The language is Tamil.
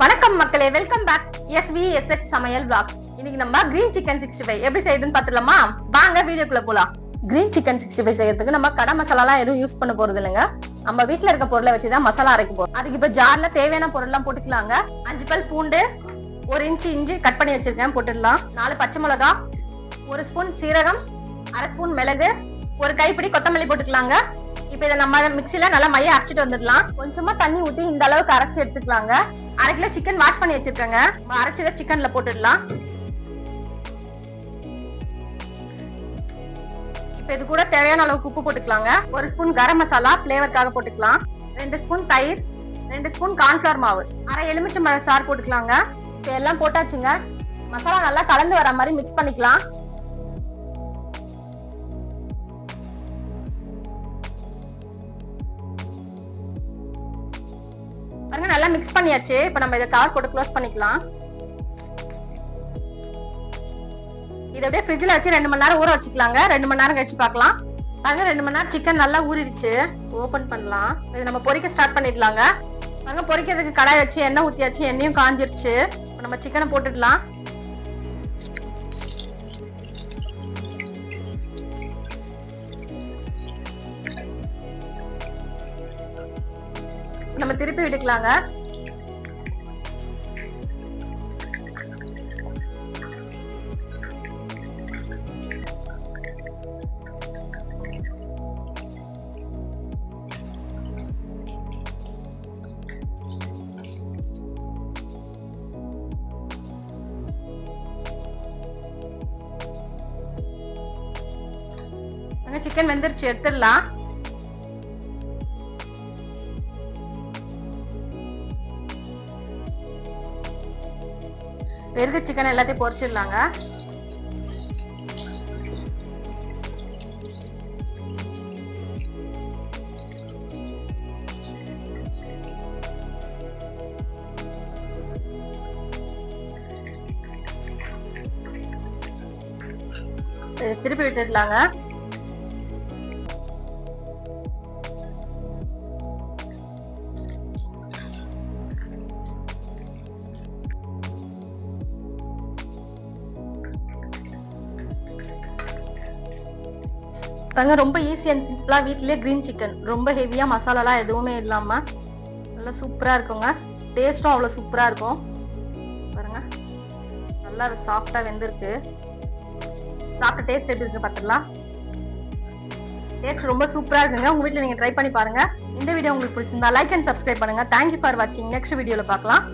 வணக்கம் மக்களே welcome back S V S H சமையல் பிளாக் இன்னைக்கு நம்ம கிரீன் சிக்கன் சிக்ஸ்டி ஃபைவ் எப்படி செய்யுதுன்னு பாத்துலாமா வாங்க வீடியோக்குள்ள போலாம். கிரீன் சிக்கன் சிக்ஸ்டி ஃபைவ் செய்யறதுக்கு நம்ம கடை மசாலாலாம் எதுவும் யூஸ் பண்ண போறது இல்லைங்க. நம்ம வீட்ல இருக்க பொருளை வச்சுதான் மசாலா அரைக்க போறோம். அதுக்கு இப்ப ஜார்ல தேவையான பொருள்லாம் போட்டுக்கலாங்க. அஞ்சு பல் பூண்டு ஒரு இன்ச்சு இஞ்சி கட் பண்ணி வச்சிருக்கேன் போட்டுடலாம். நாலு பச்சை மிளகா ஒரு ஸ்பூன் சீரகம் அரை ஸ்பூன் மிளகு ஒரு கைப்பிடி கொத்தமல்லி போட்டுக்கலாங்க. இப்ப இதை நம்ம மிக்ஸில நல்லா மைய அரைச்சிட்டு வந்துடலாம். கொஞ்சமா தண்ணி ஊத்தி இந்த அளவுக்கு அரைச்சு எடுத்துக்கலாங்க. அரை கிலோ சிக்கன் வாஷ் பண்ணி வச்சிருக்கேங்க. நம்ம அரைச்சதை சிக்கன்ல போட்டுடலாம். இப்ப இது கூட தேவையான அளவுக்கு உப்பு போட்டுக்கலாங்க. ஒரு ஸ்பூன் கரம் மசாலா ஃபிளேவருக்காக போட்டுக்கலாம். ரெண்டு ஸ்பூன் தயிர் ரெண்டு ஸ்பூன் கார்ன்ஃபிளவர் மாவு. அரை எலுமிச்சை மழை சாறு போட்டுக்கலாங்க. இப்போ எல்லாம் போட்டாச்சுங்க. மசாலா நல்லா கலந்து வர மாதிரி மிக்ஸ் பண்ணிக்கலாம். பாருங்க நல்லா மிக்ஸ் பண்ணியாச்சு. இப்போ நம்ம இதை கவர் போட்டு க்ளோஸ் பண்ணிக்கலாம். இதை அப்படியே ஃப்ரிட்ஜில் வச்சு ரெண்டு மணி நேரம் ஊற வச்சுக்கலாங்க. ரெண்டு மணி நேரம் கழிச்சு பார்க்கலாம். பாருங்க ரெண்டு மணி நேரம் சிக்கன் நல்லா ஊறிடுச்சு. ஓபன் பண்ணலாம். இது நம்ம பொரிக்க ஸ்டார்ட் பண்ணிடலாங்க. பாருங்க பொரிக்கிறதுக்கு கடாய் வச்சு எண்ணெய் ஊற்றியாச்சு எண்ணெயும் காஞ்சிருச்சு. நம்ம சிக்கனை போட்டுடலாம். நம்ம திருப்பி விட்டுக்கலாங்க. சிக்கன் வெந்துருச்சு எடுத்துடலாம். வெறுகு சிக்கன் எல்லாத்தையும் பொரிச்சிடலாங்க. திருப்பி விட்டுடலாங்க. பாருங்க ரொம்ப ஈஸி அண்ட் சிம்பிளா வீட்லயே கிரீன் சிக்கன் ரொம்ப ஹெவியா மசாலாலாம் எதுவுமே இல்லாம நல்லா சூப்பரா இருக்குங்க. டேஸ்டும் அவ்வளவு சூப்பரா இருக்கும். பாருங்க. நல்லா சாஃப்டா வெந்திருக்கு. சாப்பிட்ட டேஸ்ட் எப்படி இருக்கு பார்த்துக்கலாம் டேஸ்ட் ரொம்ப சூப்பரா இருக்குங்க. உங்க வீட்டில் நீங்க ட்ரை பண்ணி பாருங்க. இந்த வீடியோ உங்களுக்கு பிடிச்சிருந்தா லைக் அண்ட் சப்ஸ்கிரைப் பண்ணுங்க. தேங்க்யூ ஃபார் வாட்சிங் நெக்ஸ்ட் வீடியோல பார்க்கலாம்